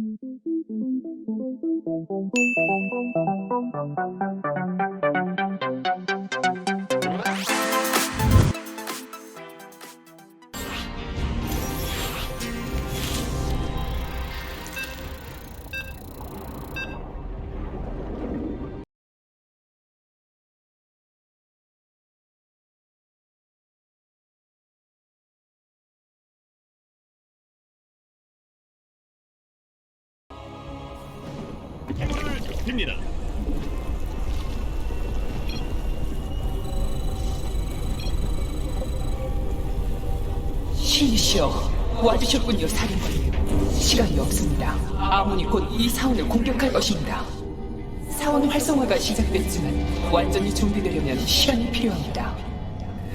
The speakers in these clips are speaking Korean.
힘을 신이시여 와주셨군요 사령관님 시간이 없습니다. 아몬이 곧 이 사원을 공격할 것입니다. 사원 활성화가 시작됐지만 완전히 준비되려면 시간이 필요합니다.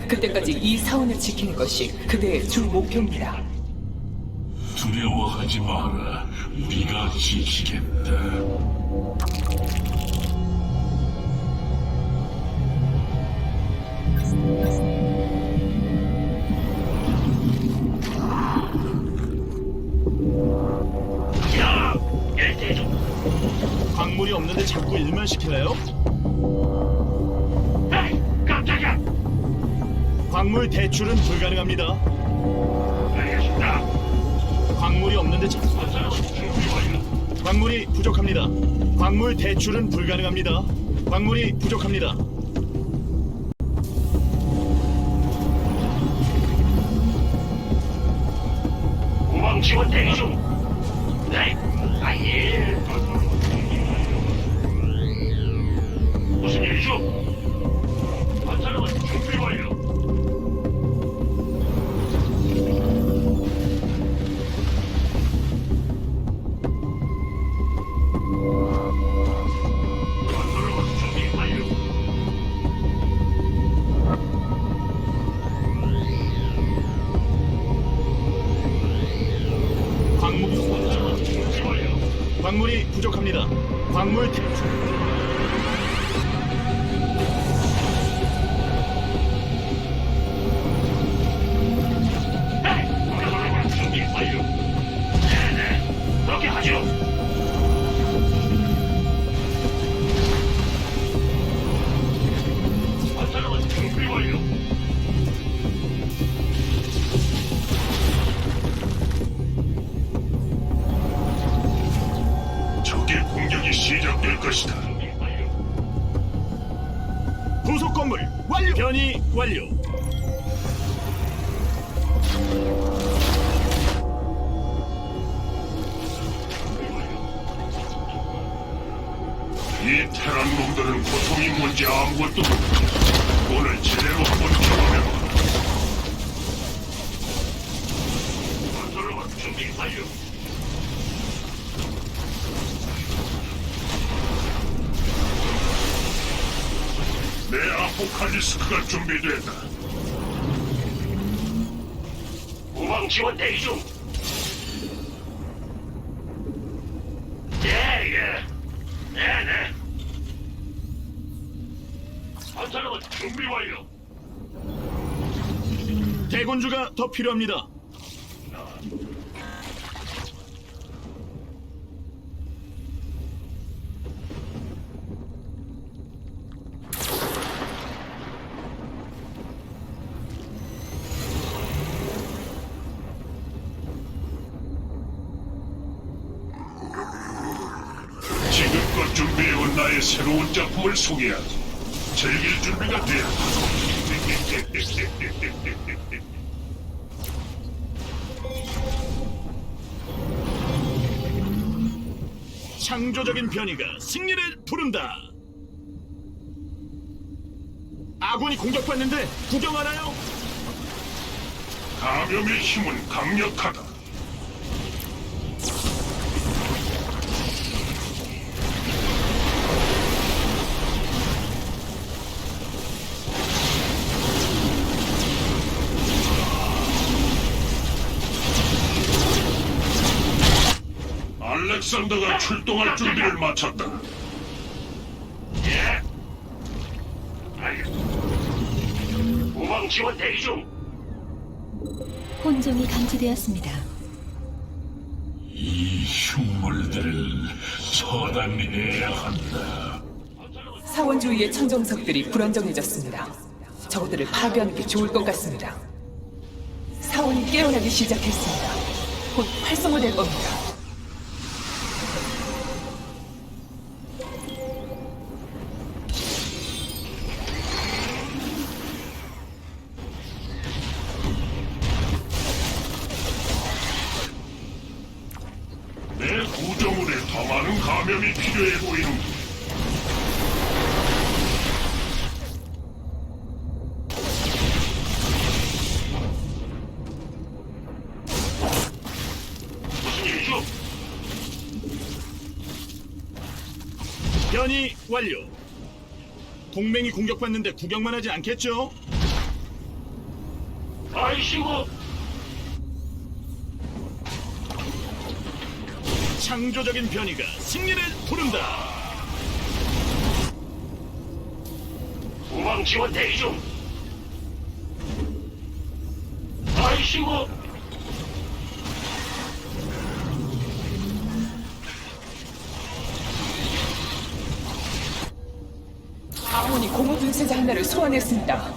그때까지 이 사원을 지키는 것이 그대의 주 목표입니다. 두려워하지 마라. 우리가 지키겠다. 없는데 자꾸 일만 시키나요? 깜짝이야. 광물 대출은 불가능합니다. 알겠습니다. 광물이 없는데 자꾸. 광물이 부족합니다. 광물 대출은 불가능합니다. 광물이 부족합니다. 우방 지원 대기 중. 일이죠? 이 테란 놈들은 고통이 뭔지 아무것도 모르고 오늘 제대로 한번 경험해봐. 건설로만 준비 완료. 내 아포칼리스크가 준비됐다. 우방 지원 대기 중. 대군주가 더 필요합니다. 지금껏 준비해온 나의 새로운 작품을 소개하지. 즐길 준비가 되었다. 창조적인 변이가 승리를 부른다. 아군이 공격받는데 구경하나요? 감염의 힘은 강력하다. 알렉산더가 출동할 준비를 마쳤다. 예. 알겠습니다. 우방 지원 대기 중. 혼종이 감지되었습니다. 이 흉물들을 처단해야 한다. 사원 주위의 천정석들이 불안정해졌습니다. 저들을 파괴하는 게 좋을 것 같습니다. 사원이 깨어나기 시작했습니다. 곧 활성화될 겁니다. 내 구조물에 더 많은 감염이 필요해 보이는 무슨 일이죠? 변이 완료. 동맹이 공격받는데 구경만 하지 않겠죠? 아이씨고 창조적인 변이가 승리를 부른다. 우방 지원 대기 중. 아이씨고 아몬이 공허 분쇄자 하나를 소환했습니다.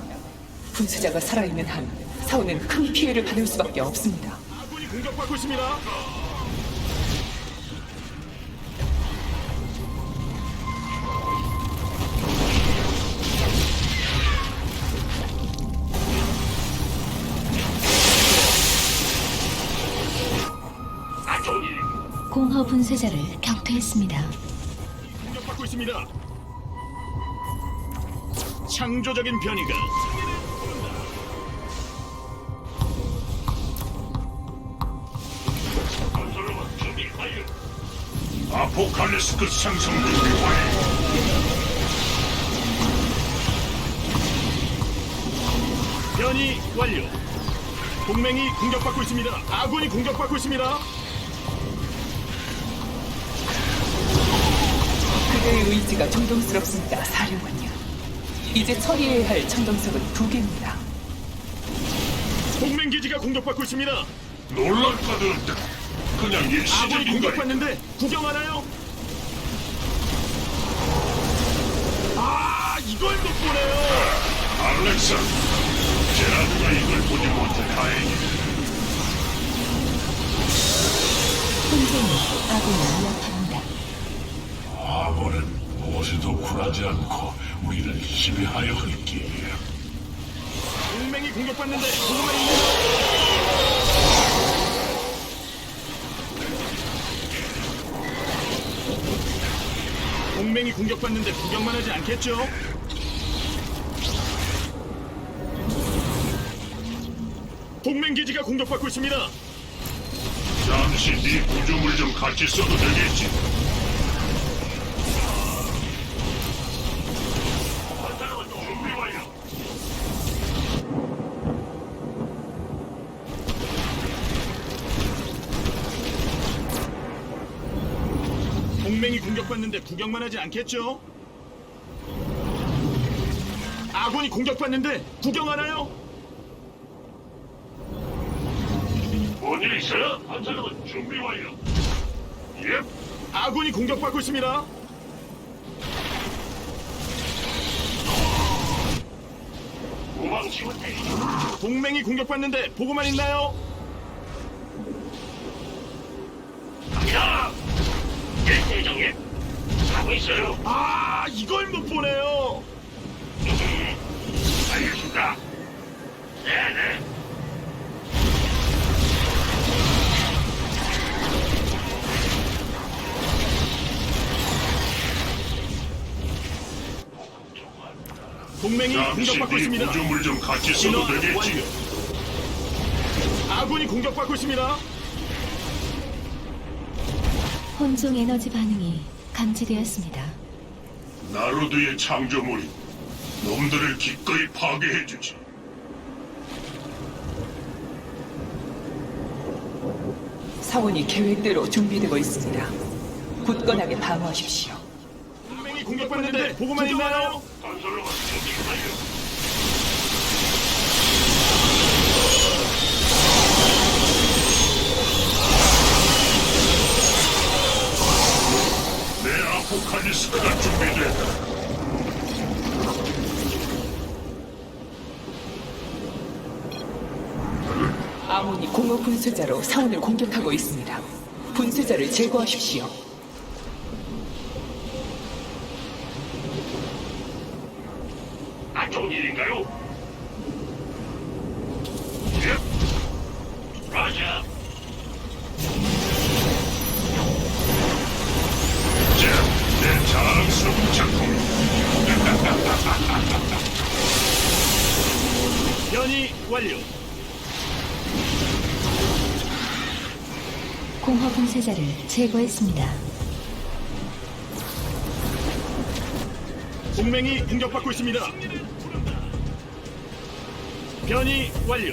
분쇄자가 살아있는 한 사원은 큰 피해를 받을 수밖에 없습니다. 아군이 공격받고 있습니다. 공허 분쇄자를 격퇴했습니다. 공격받고 있습니다. 창조적인 변이가 건설로만 준비 완료. 아포칼리스크 상승 준비 완료. 변이 완료. 동맹이 공격받고 있습니다. 아군이 공격받고 있습니다. 그대의 의지가 존경스럽습니다, 사령관님. 이제 처리해야 할 천정석은 두 개입니다. 동맹 기지가 공격받고 있습니다. 놀랄 것도 없다. 그냥 아군이 일시적인 거야. 공격받는데 구경하나요? 아 이걸 못 보네요. 알렉사, 제라드가 이걸 보지 못해 다행이다. 혼종이 아군을 위협합니다. 아무는 무엇에도 굴하지 않고 우리를 지배하여 할게. 동맹이 공격받는데 보고만 있나요? 동맹이 공격받는데 구경만 하지 않겠죠? 동맹 기지가 공격받고 있습니다. 잠시 네 구조물 좀 같이 써도 되겠지? 준비 완료. 동맹이 공격받는데 구경만 하지 않겠죠? 아군이 공격받는데 구경하나요? 뭔일 있어요? 건설로만 준비 완료. 예, 아군이 공격받고 있습니다. 대기 중. 동맹이 공격받는데 보고만 있나요? 갑니다. 예, 대장님. 하고 있어요. 아 이걸 못 보네요. 알겠습니다. 네네. 동맹이 잠시 공격받고 네 있습니다. 구조물 좀 같이 써도 되겠지? 완료. 아군이 공격받고 있습니다. 혼종 에너지 반응이 감지되었습니다. 나루드의 창조물이 놈들을 기꺼이 파괴해주지. 사원이 계획대로 준비되고 있습니다. 굳건하게 방어하십시오. 동맹이 공격받는데 보고만 있나요? 건설로만 준비 완료. 아포칼리스크가 준비됐다. 아몬이 공허 분쇄자로 사원을 공격하고 있습니다. 분쇄자를 제거하십시오. 제거했습니다. 동맹이 공격받고 있습니다. 변이 완료.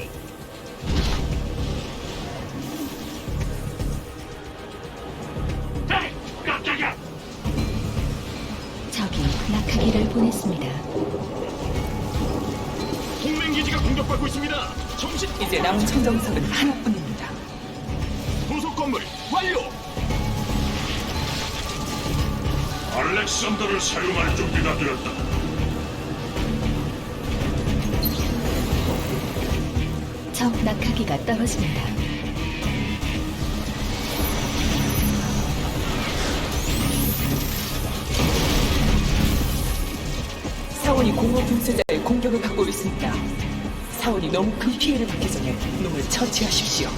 에이, 깜짝이야. 적이 낙하기를 보냈습니다. 동맹 기지가 공격받고 있습니다. 정신 이제 남은 청정석은 하나뿐 알렉산더를 사용할 준비가 되었다. 적 낙하기가 떨어집니다. 사원이 공허 분쇄자의 공격을 받고 있습니다. 사원이 너무 큰 피해를 받기 전에 놈을 처치하십시오.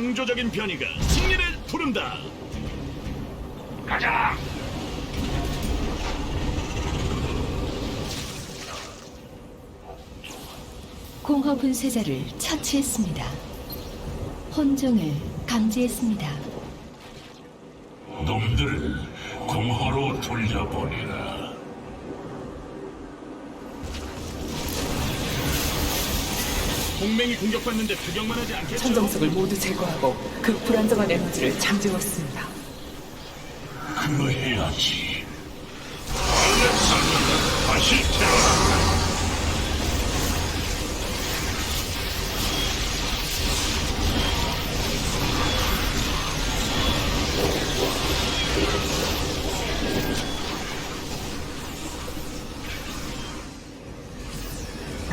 창조적인 변이가 승리를 부른다. 가자. 공허 분쇄자를 처치했습니다. 혼종을 감지했습니다. 놈들을 공허로 돌려보내라. 동맹이 공격받는데 구경만 하지 않겠죠? 천정석을 모두 제거하고 그 불안정한 에너지를 잠재웠습니다. 그거 해야지. 알렉산더가 다시 태어난다.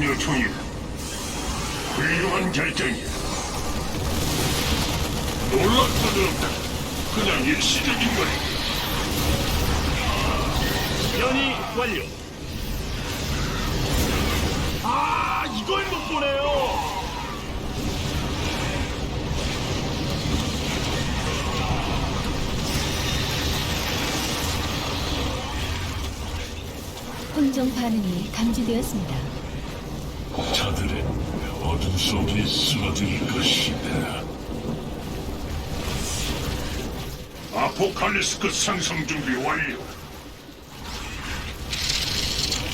요청이 훌 륭한 결정이야. 놀랄 것도 없다. 그냥 일시적인 거야. 변이 완료. 아, 이걸 못 보네요. 혼종 반응이 감지되었습니다. 저들은 어둠 속에 숨어들 것이다. 아포칼리스크 상승 준비 완료.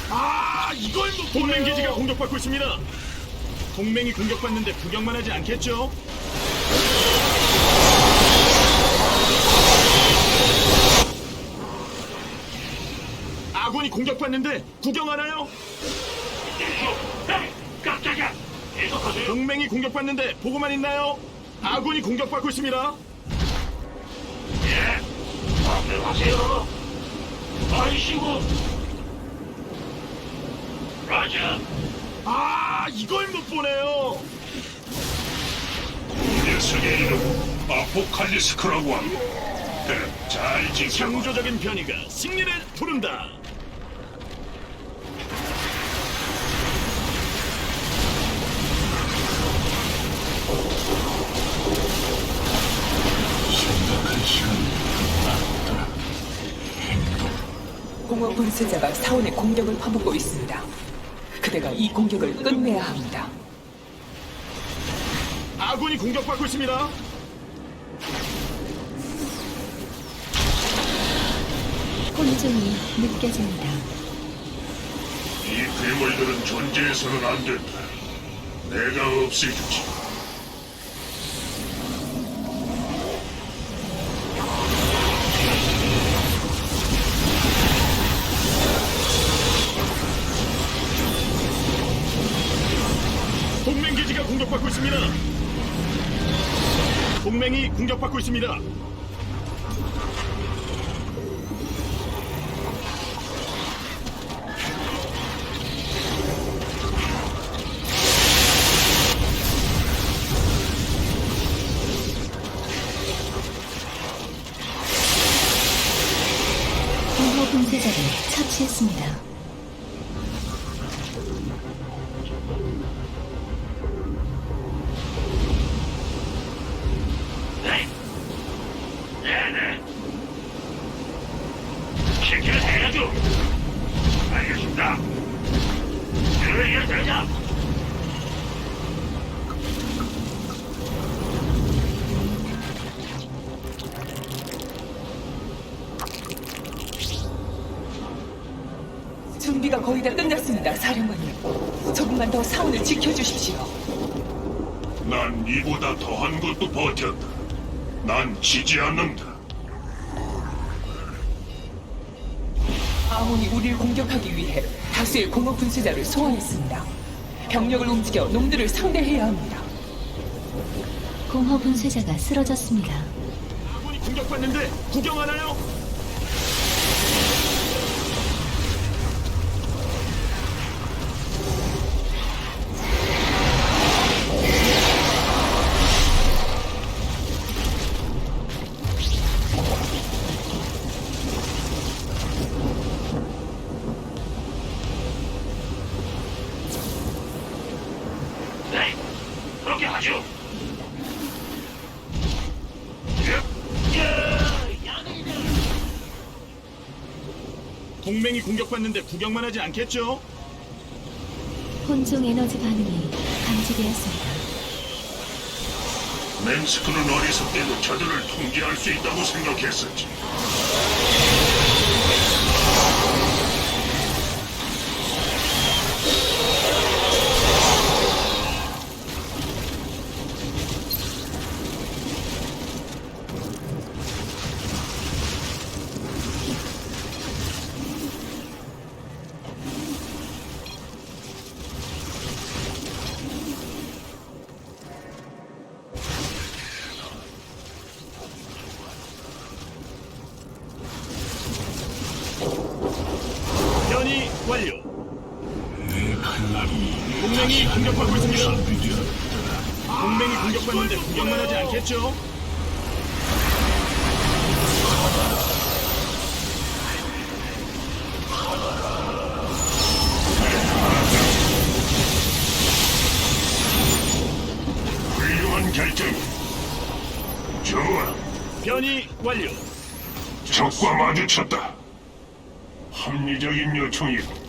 아, 이걸 못. 동맹 기지가 공격받고 있습니다. 동맹이 공격받는데 구경만 하지 않겠죠? 아군이 공격받는데 구경하나요? 깜짝이야! 동맹이 공격받는데 보고만 있나요? 아군이 공격받고 있습니다. 예, 마음대로 하세요. 아이씨고. 라자, 아, 이걸 못 보네요. 녀석의 이름 아포칼리스크라고 합니다. 그럼 잘 지켜봐. 창조적인 변이가 승리를 부른다. 공허 분쇄자가 사원의 공격을 퍼붓고 있습니다. 그대가 이 공격을 끝내야 합니다. 아군이 공격받고 있습니다. 혼종이 느껴집니다. 이 괴물들은 존재해서는 안 된다. 내가 없애주지. 있습니다. 준비가 거의 다 끝났습니다, 사령관님. 조금만 더 사원을 지켜주십시오. 난 이보다 더한 것도 버텼다. 난 지지 않는다. 아몬이 우리를 공격하기 위해 다수의 공허 분쇄자를 소환했습니다. 병력을 움직여 놈들을 상대해야 합니다. 공허 분쇄자가 쓰러졌습니다. 아군이 공격받는데 구경하나요? 공격받는데 구경만 하지 않겠죠? 혼종 에너지 반응이 감지되었습니다. 맹스크는 어리석게도 저들을 통제할 수 있다고 생각했었지. 공격받고 있습니다. 동맹이 공격받는데 구경만 하지 않겠죠? 훌륭한 결정. 좋아. 변이 완료. 적과 마주쳤다. 합리적인 요청이고.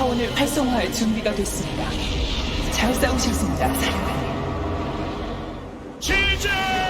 사원을 활성화할 준비가 됐습니다. 잘 싸우셨습니다, 사령관님. 지지!